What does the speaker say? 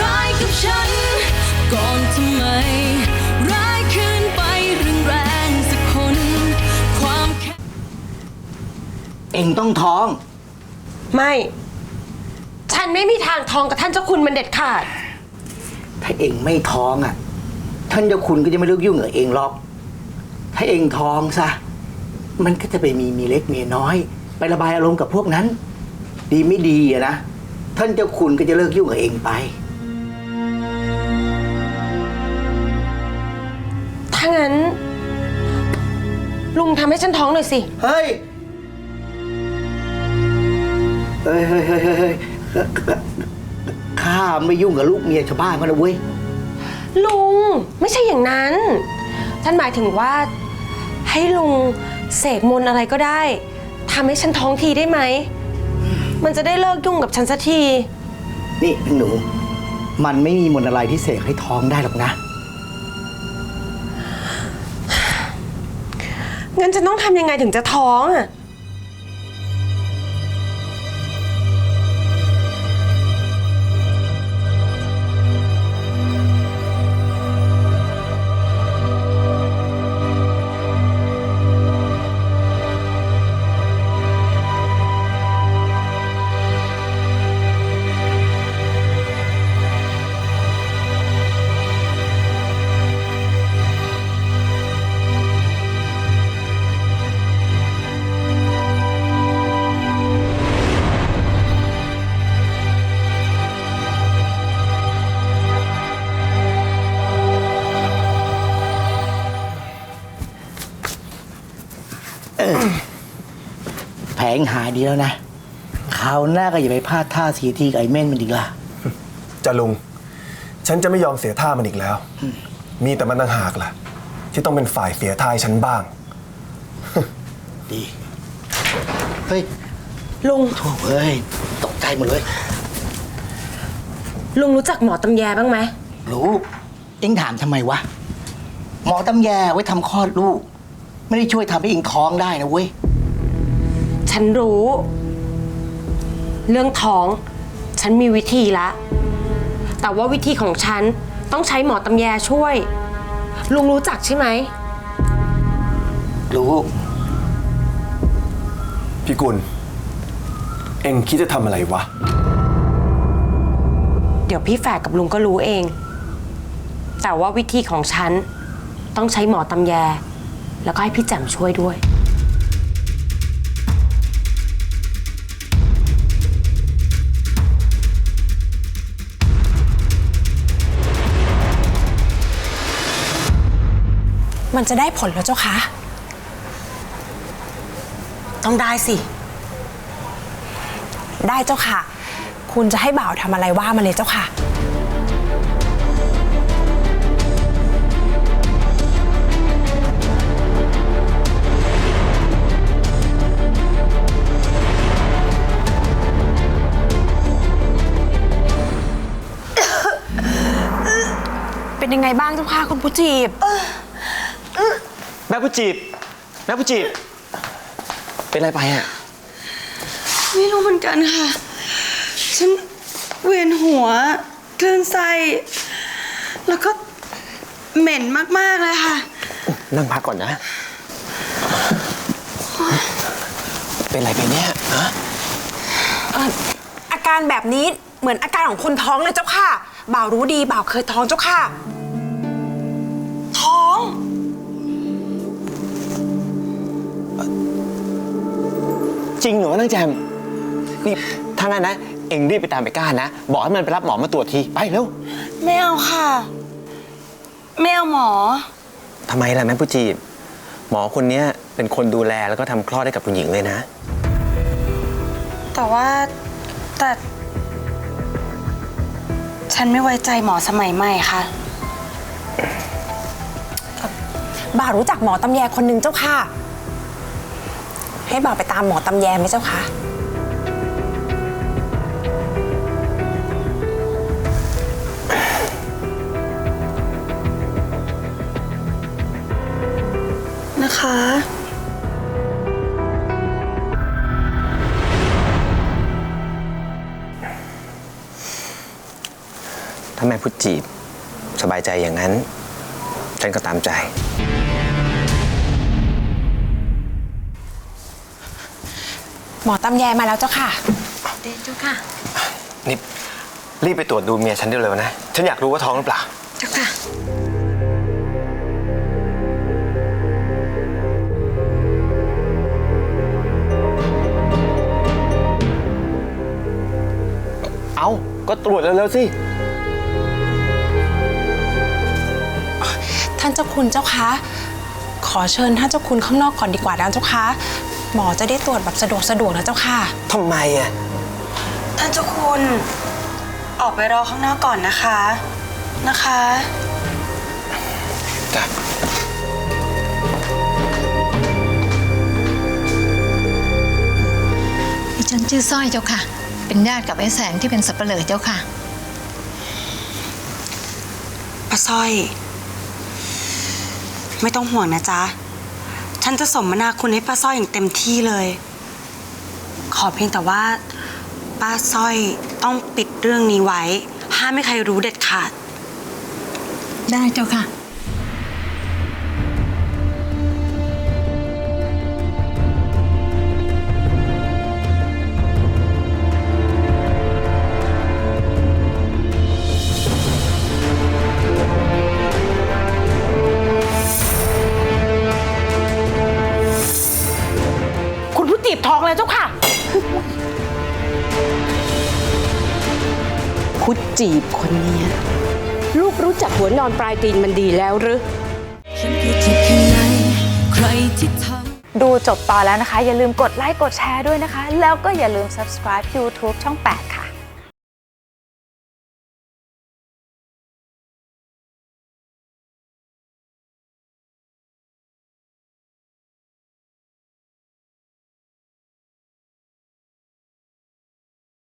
ร้ายกับฉัน ก่อนทำไม ร้ายขึ้นไปเรื่องแรงสักคน ความแค้นเองต้องท้อง ไม่ ฉันไม่มีทางทองกับท่านเจ้าคุณมันเด็ดขาด ถ้าเองไม่ท้องอะ ท่านเจ้าคุณก็จะไม่เลิกยุ่งกับเองหรอก ถ้าเองท้องซะ มันก็จะไปมีเมียเล็กเมียน้อย ไประบายอารมณ์กับพวกนั้น ดีไม่ดีอะนะ ท่านเจ้าคุณก็จะเลิกยุ่งกับเองไปางั้น ลุงทำให้ฉันท้องหน่อยสิ เฮ้ย เฮ้ยเฮ้ยเฮ้ยเฮ้ยเฮ้ยข้าไม่ยุ่งกับลูกเมียชาวบ้านเขานะเว้ย ลุงไม่ใช่อย่างนั้น ฉันหมายถึงว่า ให้ลุงเสกมนต์อะไรก็ได้ทำให้ฉันท้องทีได้ไหม มันจะได้เลิกยุ่งกับฉันสักที นี่หนู มันไม่มีมนต์อะไรที่เสกให้ท้องได้หรอกนะ งั้นฉันต้องทำยังไงถึงจะท้องอะ แผงหายดีแล้วนะคราวหน้าก็อย่าไปพลาดท่าสีทีกับไอ้เม่นมันอีกล่ะ จะลุง ฉันจะไม่ยอมเสียท่ามันอีกแล้ว มีแต่มันต่างหากล่ะ ที่ต้องเป็นฝ่ายเสียท่าให้ฉันบ้าง ดี เฮ้ยลุง โถ่เอ้ย ตกใจหมดเลย ลุงรู้จักหมอตำแยบ้างไหม รู้เอ็งถามทำไมวะ หมอตำแยไว้ทำคลอดลูก ไม่ได้ช่วยทำให้เอ็งท้องได้นะเว้ย ฉันรู้ เรื่องท้อง ฉันมีวิธีละ แต่ว่าวิธีของฉันต้องใช้หมอตำแยช่วย ลุงรู้จักใช่ไหม รู้พี่กุลเอ็งคิดจะทำอะไรวะ เดี๋ยวพี่แฝดกับลุงก็รู้เอง แต่ว่าวิธีของฉันต้องใช้หมอตำแย แล้วก็ให้พี่แจ่มช่วยด้วย มันจะได้ผลแล้วเจ้าคะต้องได้สิ ได้เจ้าค่ะ คุณจะให้บ่าวทำอะไรว่ามาเลยเจ้าค่ะ เป็นยังไงบ้างเจ้าค่ะคุณผู้จีบ ผู้จีบ แม่ผู้จีบ เป็นอะไรไปอะ ไม่รู้เหมือนกันค่ะ ฉันเวียนหัวคลื่นไส้แล้วก็เหม็นมาก ๆ เลยค่ะ นั่งพักก่อนนะ เป็นอะไรไปเนี่ยฮะเอ่ออาการแบบนี้เหมือนอาการของคนท้องเลยเจ้าค่ะ บ่าวรู้ดีบ่าวเคยท้องเจ้าค่ะ จริงเหรอนั่งแจม นี่ถ้างั้นนะ เอ็งรีบไปตามไปก้านนะ บอกให้มันไปรับหมอมาตรวจที ไปเร็วไม่เอาค่ะ ไม่เอาหมอ ทำไมล่ะแม่ผู้จีบ หมอคนเนี้ยเป็นคนดูแลแล้วก็ทำคลอดให้กับคุณหญิงเลยนะ แต่ว่าแต่ฉันไม่ไว้ใจหมอสมัยใหม่ค่ะ บ่าวรู้จักหมอตำแยคนหนึ่งเจ้าค่ะ ให้บ่าวไปตามหมอตำแยไหมเจ้าค่ะนะคะ ถ้าแม่พูดจีบ สบายใจอย่างนั้น ฉันก็ตามใจ หมอตำแยมาแล้วเจ้าค่ะ เดเจ้าค่ะนี่รีบไปตรวจดูเมียฉันเร็วๆนะ ฉันอยากรู้ว่าท้องหรือเปล่า เจ้าค่ะ เอ้า ก็ตรวจเร็วๆสิ ท่านเจ้าคุณเจ้าคะ ขอเชิญท่านเจ้าคุณข้างนอกก่อนดีกว่านะเจ้าคะ หมอจะได้ตรวจแบบสะดวกสะดวกนะเจ้าค่ะ ทำไมอะ ท่านเจ้าคุณ ออกไปรอข้างนอกก่อนนะคะ นะคะ จ้ะดิฉันชื่อสร้อยเจ้าค่ะ เป็นญาติกับไอ้แสงที่เป็นสับเปลือเจ้าค่ะ ป้าสร้อย ไม่ต้องห่วงนะจ๊ะ ฉันจะสมนาคุณให้ป้าสร้อยอย่างเต็มที่เลย ขอเพียงแต่ว่า ป้าสร้อยต้องปิดเรื่องนี้ไว้ ห้ามไม่ใครรู้เด็ดขาด ได้เจ้าค่ะ จีบคนเนี้ยลูกรู้จักหัวนอนปลายตีนมันดีแล้วหรือ ดูจบตอนแล้วนะคะ อย่าลืมกดไลค์กดแชร์ด้วยนะคะ แล้วก็อย่าลืม subscribe YouTube ช่อง 8 ค่ะ